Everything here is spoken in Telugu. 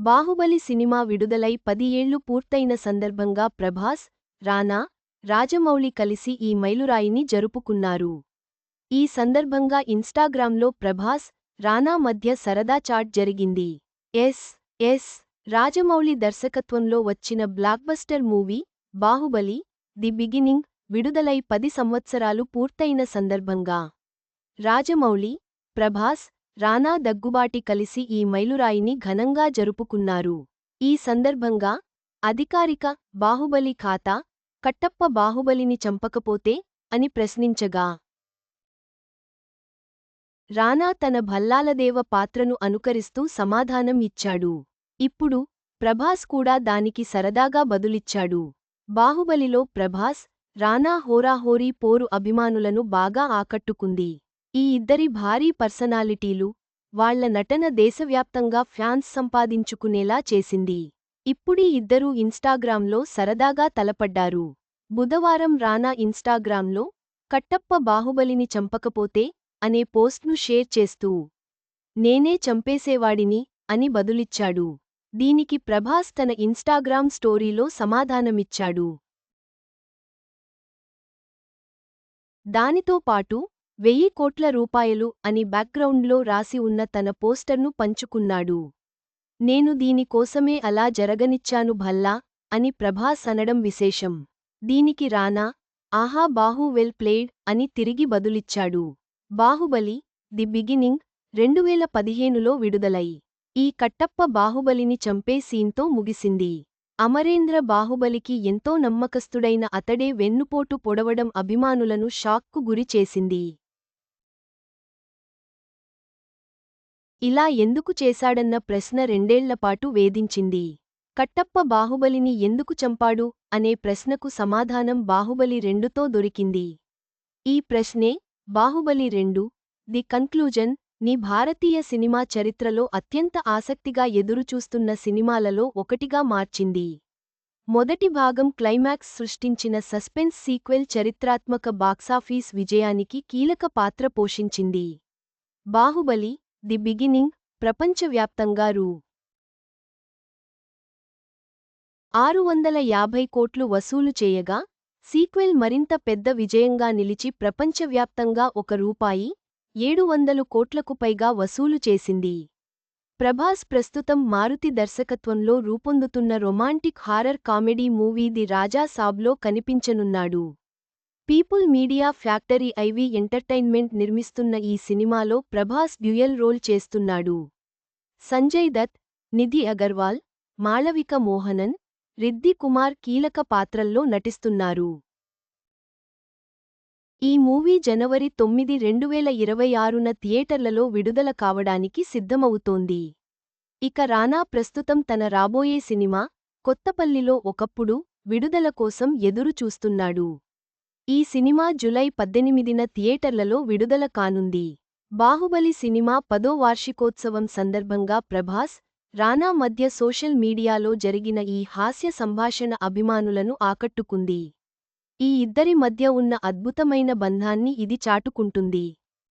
బాహుబలి సినిమా విడుదలై పది ఏళ్ళు పూర్తయిన సందర్భంగా ప్రభాస్ రానా రాజమౌళి కలిసి ఈ మైలురాయిని జరుపుకున్నారు. ఈ సందర్భంగా ఇన్స్టాగ్రామ్లో ప్రభాస్ రానా మధ్య సరదా చాట్ జరిగింది. ఎస్ ఎస్ రాజమౌళి దర్శకత్వంలో వచ్చిన blockbuster movie Baahubali The Beginning విడుదలై పది సంవత్సరాలు పూర్తయిన సందర్భంగా. రాజమౌళి ప్రభాస్ రానా దగ్గుబాటి కలిసి ఈ మైలురాయిని ఘనంగా జరుపుకున్నారు. ఈ సందర్భంగా అధికారిక బాహుబలి ఖాతా కట్టప్ప బాహుబలిని చంపకపోతే అని ప్రశ్నించగా రానా తన భల్లాలదేవ పాత్రను అనుకరిస్తూ సమాధానం ఇచ్చాడు. ఇప్పుడు ప్రభాస్ కూడా దానికి సరదాగా బదులిచ్చాడు. బాహుబలిలో ప్రభాస్ రానా హోరాహోరీ పోరు అభిమానులను బాగా ఆకట్టుకుంది. ఈ ఇద్దరి భారీ పర్సనాలిటీలు వాళ్ళ నటన దేశవ్యాప్తంగా ఫ్యాన్స్ సంపాదించుకునేలా చేసింది. ఇప్పుడీ ఇద్దరూ ఇన్స్టాగ్రామ్లో సరదాగా తలపడ్డారు. బుధవారం రానా ఇన్స్టాగ్రామ్లో కట్టప్ప బాహుబలిని చంపకపోతే అనే పోస్ట్ను షేర్ చేస్తూ నేనే చంపేసేవాడిని అని బదులిచ్చాడు. దీనికి ప్రభాస్ తన ఇన్స్టాగ్రామ్ స్టోరీలో సమాధానమిచ్చాడు. దానితో పాటు వెయ్యి కోట్ల రూపాయలు అని బ్యాక్గ్రౌండ్లో రాసి ఉన్న తన పోస్టర్ను పంచుకున్నాడు. నేను దీని కోసమే అలా జరగనిచ్చాను భల్లా అని ప్రభాస్ అనడం విశేషం. దీనికి రానా ఆహా బాహు వెల్ ప్లేడ్ అని తిరిగి బదులిచ్చాడు. బాహుబలి ది బిగినింగ్ రెండువేల పదిహేనులో విడుదలై. ఈ కట్టప్ప బాహుబలిని చంపే సీన్తో ముగిసింది. అమరేంద్ర బాహుబలికి ఎంతో నమ్మకస్తుడైన అతడే వెన్నుపోటు పొడవడం అభిమానులను షాక్కు గురిచేసింది ఇలా ఎందుకు చేశాడన్న ప్రశ్న రెండేళ్ళపాటు వేధించింది. కట్టప్ప బాహుబలిని ఎందుకు చంపాడు? అనే ప్రశ్నకు సమాధానం బాహుబలి రెండుతో దొరికింది. ఈ ప్రశ్నే బాహుబలి రెండు ది కన్క్లూజన్ని భారతీయ సినిమా చరిత్రలో అత్యంత ఆసక్తిగా ఎదురుచూస్తున్న సినిమాలలో ఒకటిగా మార్చింది. మొదటి భాగం క్లైమాక్స్ సృష్టించిన సస్పెన్స్ సీక్వెల్ చరిత్రాత్మక బాక్సాఫీస్ విజయానికి కీలక పాత్ర పోషించింది. బాహుబలి ది బిగినింగ్ ప్రపంచవ్యాప్తంగా రూ. ఆరు వందల యాభై కోట్లు వసూలు చేయగా సీక్వెల్ మరింత పెద్ద విజయంగా నిలిచి ప్రపంచవ్యాప్తంగా ఒక రూపాయి ఏడు వందలు కోట్లకు పైగా వసూలు చేసింది. ప్రభాస్ ప్రస్తుతం మారుతి దర్శకత్వంలో రూపొందుతున్న romantic horror comedy movie The Raja సాబ్లో కనిపించనున్నాడు. People Media Factory Ivy Entertainment నిర్మిస్తున్న ఈ సినిమాలో ప్రభాస్ డ్యూయల్ రోల్ చేస్తున్నాడు. సంజయ్ దత్ నిధి అగర్వాల్ మాళవిక మోహనన్ రిద్ది కుమార్ కీలక పాత్రల్లో నటిస్తున్నారు. ఈ మూవీ జనవరి తొమ్మిది రెండువేల ఇరవై ఆరున థియేటర్లలో విడుదల కావడానికి సిద్ధమవుతోంది. ఇక రానా ప్రస్తుతం తన రాబోయే సినిమా కొత్తపల్లిలో ఒకప్పుడు విడుదల కోసం ఎదురు చూస్తున్నాడు ఈ సినిమా జులై పద్దెనిమిదిన థియేటర్లలో విడుదల కానుంది. బాహుబలి సినిమా పదో వార్షికోత్సవం సందర్భంగా ప్రభాస్ రానా మధ్య సోషల్ మీడియాలో జరిగిన ఈ హాస్య సంభాషణ అభిమానులను ఆకట్టుకుంది. ఈ ఇద్దరి మధ్య ఉన్న అద్భుతమైన బంధాన్ని ఇది చాటుకుంటుంది.